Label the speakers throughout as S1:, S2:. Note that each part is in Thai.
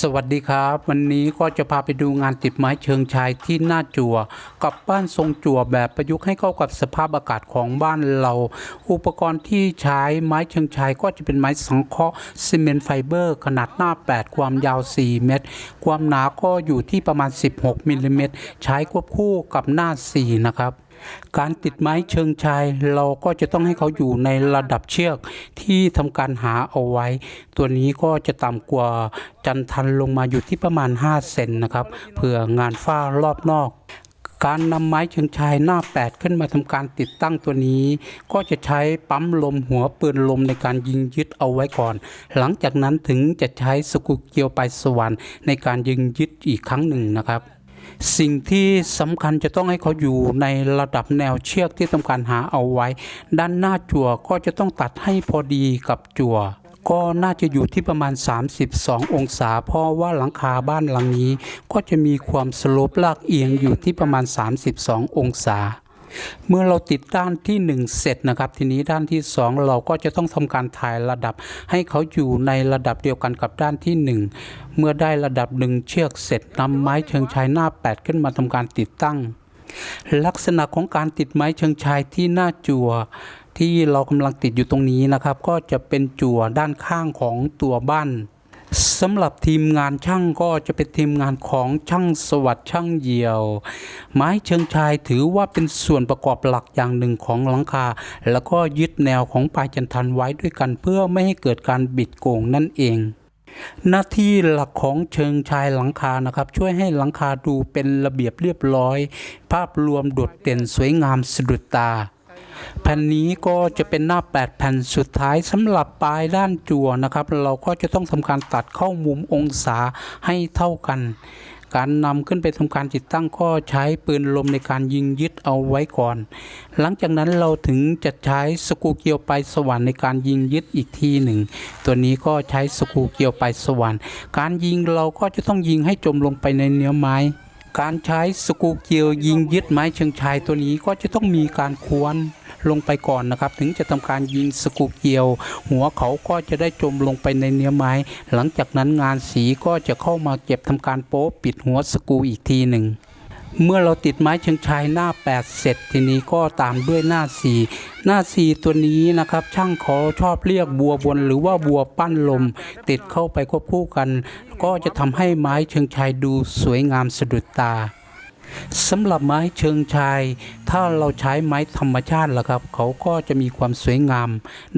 S1: สวัสดีครับ วันนี้ก็จะพาไปดูงานติดไม้เชิงชายที่หน้าจั่ว กับบ้านทรงจั่วแบบประยุกต์ให้เข้ากับสภาพอากาศของบ้านเรา อุปกรณ์ที่ใช้ไม้เชิงชายก็จะเป็นไม้สังเคราะห์ซีเมนต์ไฟเบอร์ ขนาดหน้า 8 ความยาว 4 เมตร ความหนาก็อยู่ที่ประมาณ 16มิลลิเมตรใช้ควบคู่กับหน้า 4 นะครับ การติดไม้เชิงชายเราก็จะต้องให้เขาอยู่ในระดับเชือกที่ทำการหาเอาไว้ ตัวนี้ก็จะต่ำกว่าจันทันลงมาอยู่ที่ประมาณ 5 เซนนะครับเพื่องานฝ้ารอบนอกการนำไม้เชิงชายหน้า 8 ขึ้นมาทำการติดตั้งตัวนี้ ก็จะใช้ปั๊มลมหัวปืนลมในการยิงยึดเอาไว้ก่อน หลังจากนั้นถึงจะใช้สกรูเกียวไปสวรรค์ในการยิงยึดอีกครั้งหนึ่งนะครับ สิ่งที่สำคัญจะต้องให้เขาอยู่ในระดับแนวเชือกที่ทำการหาเอาไว้ ด้านหน้าจั่วก็จะต้องตัดให้พอดีกับจั่วก็น่าจะอยู่ที่ประมาณ 32 องศา เพราะว่าหลังคาบ้านหลังนี้ ก็จะมีความสโลปลากเอียงอยู่ที่ประมาณ 32 องศา เมื่อเราติดด้านที่ 1 เสร็จนะครับ ทีนี้ด้านที่ 2 เราก็จะต้องทำการถ่ายระดับ ให้เขาอยู่ในระดับเดียวกันกับด้านที่ 1 เมื่อได้ระดับหนึ่งเชือกเสร็จนำไม้เชิงชายหน้า 8 ขึ้นมาทำการติดตั้ง ลักษณะของการติดไม้เชิงชายที่หน้าจั่วที่เรากำลังติดอยู่ตรงนี้นะครับ ก็จะเป็นจั่วด้านข้างของตัวบ้าน สำหรับทีมงานช่างก็จะเป็นทีมงานของช่างสวัสดิ์ช่างเหี่ยว ไม้เชิงชายถือว่าเป็นส่วนประกอบหลักอย่างหนึ่งของหลังคา แล้วก็ยึดแนวของปลายจันทันไว้ด้วยกันเพื่อไม่ให้เกิดการบิดโก่งนั่นเอง หน้าที่หลักของเชิงชายหลังคานะครับ ช่วยให้หลังคาดูเป็นระเบียบเรียบร้อย ภาพรวมโดดเด่นสวยงามสะดุดตา แผ่นนี้ก็จะเป็นหน้า 8 แผ่นสุดท้ายสำหรับปลายด้านจั่วนะครับ เราก็จะต้องทำการตัดเข้ามุมองศาให้เท่ากัน การนำขึ้นไปทำการติดตั้งก็ใช้ปืนลมในการยิงยึดเอาไว้ก่อน หลังจากนั้นเราถึงจะใช้สกูเกียวไปสวรรค์ในการยิงยึดอีกทีหนึ่ง ตัวนี้ก็ใช้สกูเกียวไปสวรรค์การยิงเราก็จะต้องยิงให้จมลงไปในเนื้อไม้การใช้สกูเกียวยิงยึดไม้เชิงชายตัวนี้ก็จะต้องมีการควน ลงไปก่อนนะครับ ถึงจะทำการยิงสกูเกียว หัวเขาก็จะได้จมลงไปในเนื้อไม้ หลังจากนั้นงานสีก็จะเข้ามาเก็บทำการโป๊ะปิดหัวสกูอีกทีหนึ่งเมื่อเราติดไม้เชิงชายหน้า 8 เสร็จทีนี้ก็ตามด้วยหน้า 4 หน้า 4 ตัวนี้นะครับ ช่างเขาชอบเรียกบัวบนหรือว่าบัวปั้นลม ติดเข้าไปควบคู่กัน ก็จะทำให้ไม้เชิงชายดูสวยงามสะดุดตา สำหรับไม้เชิงชาย ถ้าเราใช้ไม้ธรรมชาติล่ะครับ เขาก็จะมีความสวยงาม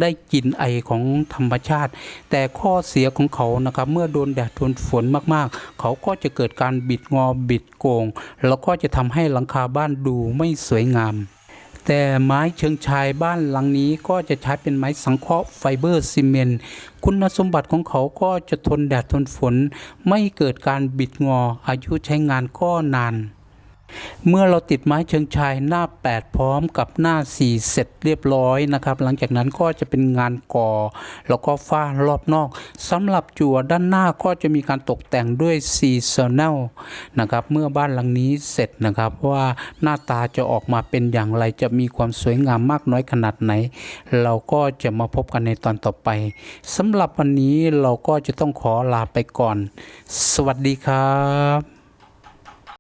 S1: ได้กลิ่นไอของธรรมชาติ แต่ข้อเสียของเขานะครับ เมื่อโดนแดดโดนฝนมากๆ เขาก็จะเกิดการบิดงอบิดโกง แล้วก็จะทำให้หลังคาบ้านดูไม่สวยงามแต่ไม้เชิงชายบ้านหลังนี้ก็จะใช้เป็นไม้สังเคราะห์ไฟเบอร์ซีเมนต์คุณสมบัติของเขาก็จะทนแดดทนฝน ไม่เกิดการบิดงออายุใช้งานก็นาน เมื่อเราติดไม้เชิงชายหน้า 8 พร้อมกับหน้า 4 เสร็จเรียบร้อยนะครับ หลังจากนั้นก็จะเป็นงานก่อ แล้วก็ฝ้ารอบนอกสำหรับจั่วด้านหน้าก็จะมีการตกแต่งด้วยซีซอนแนลนะครับ เมื่อบ้านหลังนี้เสร็จนะครับว่าหน้าตาจะออกมาเป็นอย่างไรจะมีความสวยงามมากน้อยขนาดไหน เราก็จะมาพบกันในตอนต่อไปสำหรับวันนี้เราก็จะต้องขอลาไปก่อน สวัสดีครับ